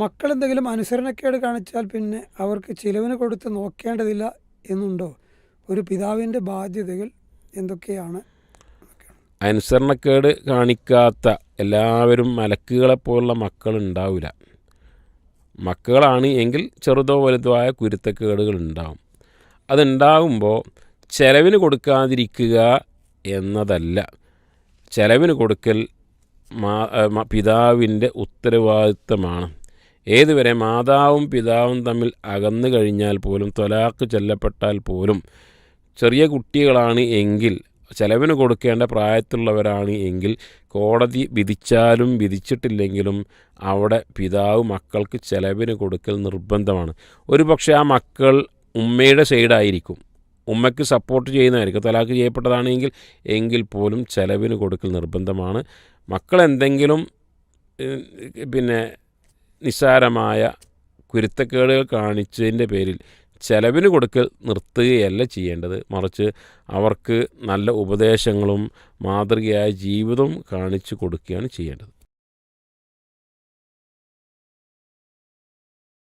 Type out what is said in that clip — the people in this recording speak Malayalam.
മക്കൾ എന്തെങ്കിലും അനുസരണക്കേട് കാണിച്ചാൽ പിന്നെ അവർക്ക് ചിലവിന് കൊടുത്ത് നോക്കേണ്ടതില്ല എന്നുണ്ടോ? ഒരു പിതാവിന്റെ ബാധ്യതകൾ എന്തൊക്കെയാണ്? അനുസരണക്കേട് കാണിക്കാത്ത എല്ലാവരും മലക്കുകളെപ്പോലുള്ള മക്കൾ ഉണ്ടാവില്ല മക്കളാണ് എങ്കിൽ ചെറുതോ വലുതോ ആയ കുരുത്തക്കേടുകൾ ഉണ്ടാവും അതുണ്ടാകുമ്പോൾ ചെലവിന് കൊടുക്കാതിരിക്കുക എന്നതല്ല. ചെലവിന് കൊടുക്കൽ മാ പിതാവിന്റെ ഉത്തരവാദിത്തമാണ്. ഏതുവരെ മാതാവും പിതാവും തമ്മിൽ അകന്നു കഴിഞ്ഞാൽ പോലും തൊലാക്ക് ചെല്ലപ്പെട്ടാൽ പോലും ചെറിയ കുട്ടികളാണ് എങ്കിൽ ചെലവിന് കൊടുക്കേണ്ട പ്രായത്തിലുള്ളവരാണ് എങ്കിൽ കോടതി വിധിച്ചാലും വിധിച്ചിട്ടില്ലെങ്കിലും അവിടെ പിതാവ് മക്കൾക്ക് ചെലവിന് കൊടുക്കൽ നിർബന്ധമാണ്. ഒരു പക്ഷേ ആ മക്കൾ ഉമ്മയുടെ സൈഡായിരിക്കും. ഉമ്മയ്ക്ക് സപ്പോർട്ട് ചെയ്യുന്നതായിരിക്കും തലാക്ക് ചെയ്യപ്പെട്ടതാണെങ്കിൽ എങ്കിൽ പോലും ചെലവിന് കൊടുക്കൽ നിർബന്ധമാണ്. മക്കൾ എന്തെങ്കിലും പിന്നെ നിസ്സാരമായ കുരുത്തക്കേടുകൾ കാണിച്ചതിന്റെ പേരിൽ ചെലവിന് കൊടുക്കൽ നിർത്തുകയല്ല ചെയ്യേണ്ടത്. മറിച്ച് അവർക്ക് നല്ല ഉപദേശങ്ങളും മാതൃകയായ ജീവിതവും കാണിച്ചു കൊടുക്കുകയാണ് ചെയ്യേണ്ടത്.